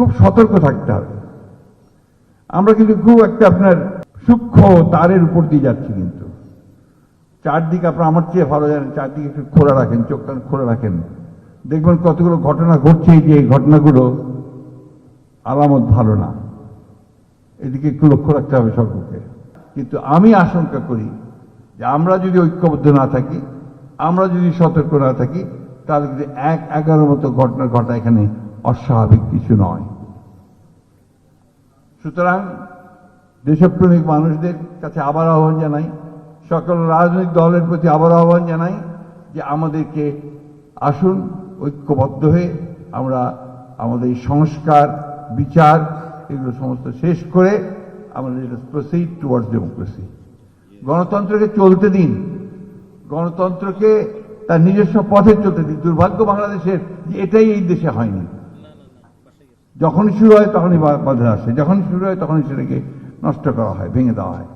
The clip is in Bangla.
খুব সতর্ক থাকতে হবে। আমরা কিন্তু খুব একটা আপনার সূক্ষ্ম তারের উপর দিয়ে যাচ্ছি কিন্তু। চারদিকে আপনার আমার চেয়ে ভালো জানেন, চারদিকে একটু খোলা রাখেন, চোখ কান খোলা রাখেন। দেখবেন কতগুলো ঘটনা ঘটছে যে এই ঘটনাগুলো আলামত ভালো না। এদিকে একটু লক্ষ্য রাখতে হবে সর্বকে কিন্তু আমি আশঙ্কা করি যে আমরা যদি ঐক্যবদ্ধ না থাকি, আমরা যদি সতর্ক না থাকি, তাহলে কিন্তু এক এগারো মতো ঘটনা ঘটা এখানে অস্বাভাবিক কিছু নয়। সুতরাং দেশপ্রেমিক মানুষদের কাছে আবার আহ্বান জানাই, সকল রাজনৈতিক দলের প্রতি আবার আহ্বান জানাই যে আমাদেরকে আসুন, ঐক্যবদ্ধ হয়ে আমরা আমাদের সংস্কার, বিচার এগুলো সমস্ত শেষ করে আমাদের প্রসিড টুয়ার্ডস ডেমোক্রেসি গণতন্ত্রকে চলতে দিন। গণতন্ত্রকে তার নিজস্ব পথে চলতে দিন। দুর্ভাগ্য বাংলাদেশের যে এটাই এই দেশে হয়নি। যখনই শুরু হয় তখনই বাধা আসে। যখনই শুরু হয় তখনই সেটাকে নষ্ট করা হয়, ভেঙে দেওয়া হয়।